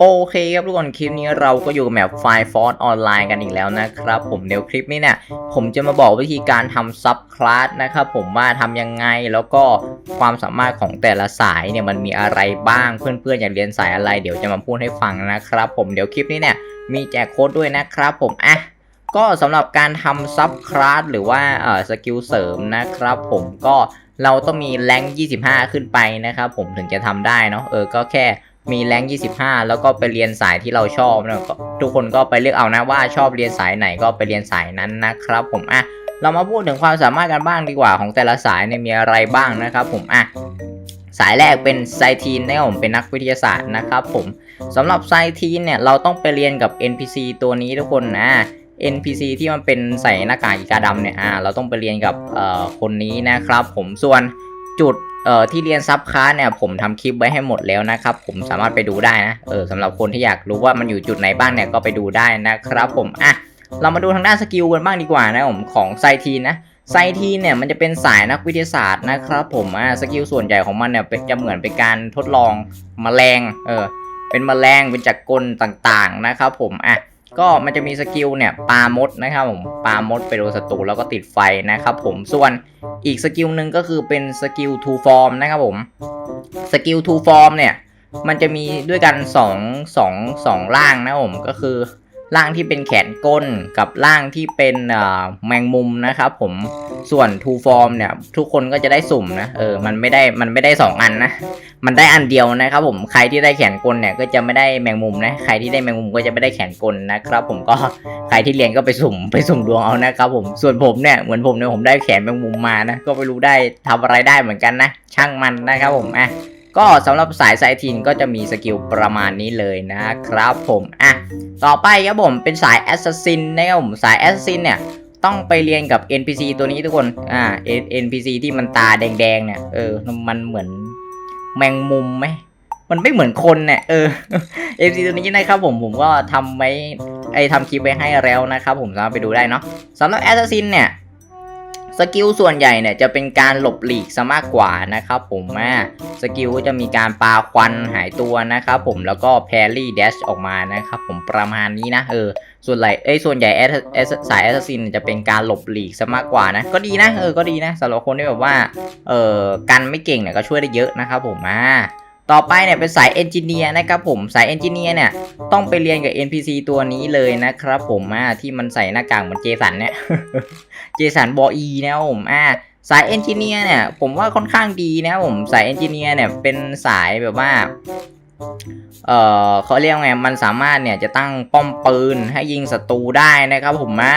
โอเคครับทุกคนคลิปนี้เราก็อยู่กับแมปไฟฟอร์ออนไลน์กันอีกแล้วนะครับ ผมเดี๋ยวคลิปนี้เนี่ย ผมจะมาบอกวิธีการทำซับคลาสนะครับผมว่าทำยังไงแล้วก็ความสามารถของแต่ละสายเนี่ยมันมีอะไรบ้างเพื่อนๆอยากเรียนสายอะไร เดี๋ยวจะมาพูดให้ฟังนะครับ ผมเดี๋ยวคลิปนี้เนี่ยมีแจกโค้ดด้วยนะครับ ผมอะก็สำหรับการทำซับคลาสหรือว่าเอ่อสกิลเสริมนะครับ ผมก็เราต้องมีแรง25 ขึ้นไปนะครับผมถึงจะทำได้เนาะเออก็แค่ มีแรงค์25 แล้วก็ไปเรียนสายที่เราชอบนะทุกคนก็ไปเลือกเอานะว่าชอบเรียนสายไหนก็ไปเรียนสายนั้นนะครับ ผมอะเรามาพูดถึงความสามารถกันบ้างดีกว่าของแต่ละสายเนี่ยมีอะไรบ้างนะครับผมอะสายแรกเป็นไซทีนนะครับผมเป็นนักวิทยาศาสตร์นะครับผมสำหรับไซทีนเนี่ยเราต้องไปเรียนกับ NPC ตัวนี้ทุกคนนะ NPC ที่มันเป็นใส่หน้ากากอีกาดำเนี่ยอ่าเราต้องไปเรียนกับเอ่อคนนี้นะครับผมส่วนจุด เอ่อที่เรียนซับคลาสเนี่ยผมทำคลิปไว้ให้หมดแล้วนะครับ ผมสามารถไปดูได้นะเออสำหรับคนที่อยากรู้ว่ามันอยู่จุดไหนบ้างเนี่ยก็ไปดูได้นะครับ ผมอะเรามาดูทางด้านสกิลกันบ้างดีกว่านะผมของไซทีนนะไซทีนเนี่ยมันจะเป็นสายนักวิทยาศาสตร์นะครับผมอะสกิลส่วนใหญ่ของมันเนี่ยเป็นจะเหมือนเป็นการทดลองแมลงเออเป็นแมลงเป็นจักรกลต่างๆนะครับผมอะ ก็มันจะมีสกิลเนี่ยปามดนะครับผมปามดไปโดนศัตรูแล้วก็ติดไฟนะครับผมส่วนอีกสกิลหนึ่งก็คือเป็นสกิล two form นะครับผมสกิล two form เนี่ยมันจะมีด้วยกัน2 2 2ร่างนะผมก็คือร่างที่เป็นแขนก้นกับร่างที่เป็นแมงมุมนะครับผมส่วน two form เนี่ย ทุกคนก็จะได้สุ่มนะเออมันไม่ได้มันไม่ได้ 2 อันนะ มันได้อันเดียวนะครับผมใครที่ได้แขนกลเนี่ยก็จะไม่ได้แมงมุมนะใครที่ได้แมงมุมก็จะไม่ได้แขนกลนะครับ ผมก็ใครที่เรียนก็ไปสุ่มไปสุ่มดวงเอานะครับผมส่วนผมเนี่ยเหมือนผมเนี่ยผมได้แขนแมงมุมมานะก็ไม่รู้ได้ทำอะไรได้เหมือนกันนะ ช่างมันนะครับผมอะก็สำหรับสายไซทินก็จะมีสกิลประมาณนี้เลยนะครับผมอะต่อไปครับผมเป็นสายแอสซัสซินนะครับผมสายแอสซัสซินเนี่ยต้องไปเรียนกับ NPC ตัวนี้ทุกคน อ่า NPC ที่มันตาแดงๆเนี่ย เออ มันเหมือน แมงมุมไหมมันไม่เหมือนคนเนี่ยเออ NPC ตัวนี้นะครับผมผมก็ทำไว้ไอทำคลิปไว้ให้แล้วนะครับผมสามารถไปดูได้เนาะสำหรับแอสซัสซินเนี่ย สกิลส่วนใหญ่เนี่ยจะเป็นการหลบหลีกซะมากกว่านะครับผมอ่าสกิลก็จะมีการปาควันหายตัวนะครับผมแล้วก็แพรี่เดชออกมานะครับผมประมาณนี้นะเออส่วนใหญ่เอ้ยส่วนใหญ่แอสสายแอสซัสซินจะเป็นการหลบหลีกซะมากกว่านะ ก็ดีนะเออก็ดีนะสำหรับคนที่แบบว่าเออกันไม่เก่งเนี่ยก็ช่วยได้เยอะนะครับผมอ่า ต่อไปเนี่ยเป็นสายเอนจิเนียร์นะครับผมสายเอนจิเนียร์เนี่ยต้องไปเรียนกับ NPC ตัวนี้เลยนะครับผมอ่าที่มันใส่หน้ากากเหมือนเจสันเนี่ยเจสันบออีนะผมอ่าสายเอนจิเนียร์เนี่ยผมว่าค่อนข้างดีนะผมสายเอนจิเนียร์เนี่ยเป็นสายแบบว่า เอ่อเขาเรียกไง มันสามารถเนี่ยจะตั้งป้อมปืนให้ยิงศัตรูได้นะครับผมมา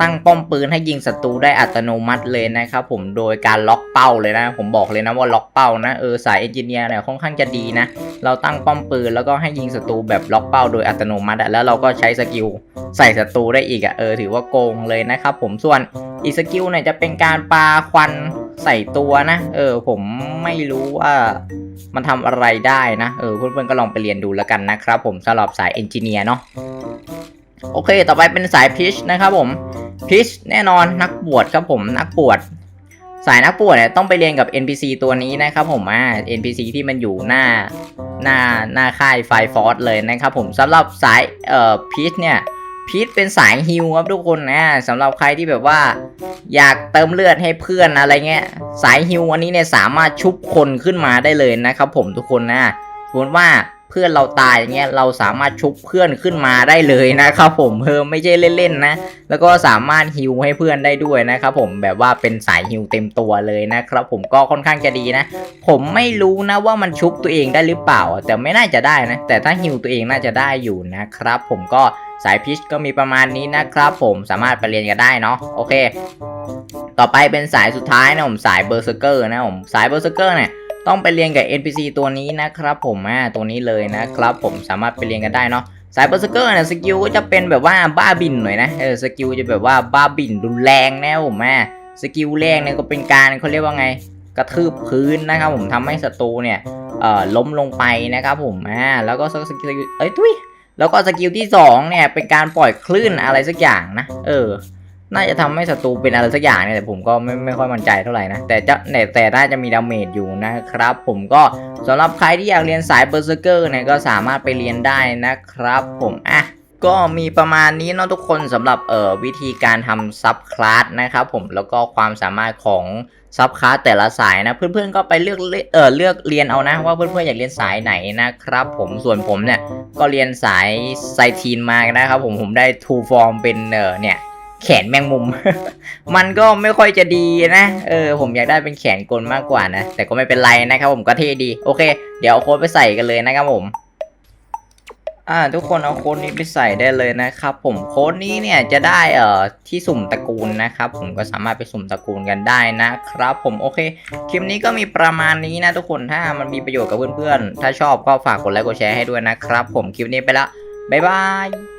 ตั้งป้อมปืนให้ยิงศัตรูได้อัตโนมัติเลยนะครับผมโดยการล็อกเป้าเลยนะ ผมบอกเลยนะว่าล็อกเป้านะเออสายเอนจิเนียร์เนี่ยค่อนข้างจะดีนะ เราตั้งป้อมปืนแล้วก็ให้ยิงศัตรูแบบล็อกเป้าโดยอัตโนมัติแล้วเราก็ใช้สกิลใส่ศัตรูได้อีกอะเออถือว่าโกงเลยนะครับผมส่วนอีสกิลเนี่ยจะเป็นการปาควันใส่ตัวนะ เออผมไม่รู้ว่า มันทำอะไรได้นะ เออเพื่อนๆก็ลองไปเรียนดูแล้วกันนะครับผมสำหรับสายเอนจิเนียร์เนาะโอเค ต่อไปเป็นสายพิชนะครับผมพิชแน่นอนนักบวชครับผมนักบวชสายนักบวชเนี่ยต้องไปเรียนกับ NPC ตัวนี้นะครับผมอ่า NPC ที่มันอยู่หน้าหน้าหน้าค่ายไฟฟอร์สเลยนะครับผมสำหรับสายเอ่อพิชเนี่ย พีชเป็นสายฮิวครับทุกคนนะสำหรับใครที่แบบว่า อยากเติมเลือดให้เพื่อนอะไรเงี้ย สายฮิวอันนี้เนี่ยสามารถชุบคนขึ้นมาได้เลยนะครับผมทุกคนนะสมมติว่า พื่อนเราตายอย่างเงี้ยเราสามารถชุบเพื่อนขึ้นมาได้เลยนะครับผมเออไม่ใช่เล่นๆนะ แล้วก็สามารถฮิวให้เพื่อนได้ด้วยนะครับผมแบบว่าเป็นสายฮิวเต็มตัวเลยนะครับผมก็ค่อนข้างจะดีนะ ผมไม่รู้นะว่ามันชุบตัวเองได้หรือเปล่า แต่ไม่น่าจะได้นะ แต่ถ้าฮิวตัวเองน่าจะได้อยู่นะครับ ผมก็สายพิชก็มีประมาณนี้นะครับผมสามารถไปเรียนกันได้เนาะโอเค ต่อไปเป็นสายสุดท้ายนะผมสายเบอร์เซอร์เกอร์นะผมสายเบอร์เซอร์เกอร์เนี่ย ต้องไปเรียนกับ NPC ตัวนี้นะครับผมอ่าตัวนี้เลยนะครับผมสามารถไปเรียนกันได้เนาะสายเบอร์เซอร์เกอร์เนี่ยสกิลก็จะเป็นแบบว่าบ้าบินหน่อยนะเออสกิลจะแบบว่าบ้าบินรุนแรงนะผมอ่าสกิลแรกเนี่ยก็เป็นการเขาเรียกว่าไงกระทืบพื้นนะครับผมทำให้ศัตรูเนี่ยเอ่อล้มลงไปนะครับผมอ่าแล้วก็สกิลเอ้ยทุยแล้วก็สกิลที่สองเนี่ยเป็นการปล่อยคลื่นอะไรสักอย่างนะเออ น่าจะทำให้ศัตรูเป็นอะไรสักอย่างเนี่ยแต่ผมก็ไม่ไม่ค่อยมั่นใจเท่าไหร่นะ แต่จะแต่แต่น่าจะมีดาเมจอยู่นะครับ ผมก็สำหรับใครที่อยากเรียนสายเบอร์เซอร์เกอร์เนี่ยก็สามารถไปเรียนได้นะครับ ผมอะก็มีประมาณนี้เนาะทุกคนสำหรับเอ่อวิธีการทำซับคลาสนะครับผมแล้วก็ความสามารถของซับคลาสแต่ละสายนะ เพื่อนๆก็ไปเลือกเลือกเออเลือกเรียนเอานะ ว่าเพื่อนๆอยากเรียนสายไหนนะครับ ผมส่วนผมเนี่ยก็เรียนสายไซทีนมานะครับผมผมได้ทูฟอร์มเป็นเออเนี่ย แขนแมงมุม มันก็ไม่ค่อยจะดีนะ เออ ผมอยากได้เป็นแขนกลมากกว่านะ แต่ก็ไม่เป็นไรนะครับผมก็เท่ดี โอเค เดี๋ยวเอาโค้ดไปใส่กันเลยนะครับผม อ่า ทุกคนเอาโค้ดนี้ไปใส่ได้เลยนะครับ ผมโค้ดนี้เนี่ยจะได้เอ่อที่สุ่มตระกูลนะครับ ผมก็สามารถไปสุ่มตระกูลกันได้นะครับ ผมโอเค คลิปนี้ก็มีประมาณนี้นะ ทุกคนถ้ามันมีประโยชน์กับเพื่อนๆ ถ้าชอบก็ฝากกดไลค์กดแชร์ให้ด้วยนะครับ ผมคลิปนี้ไปละบ๊ายบาย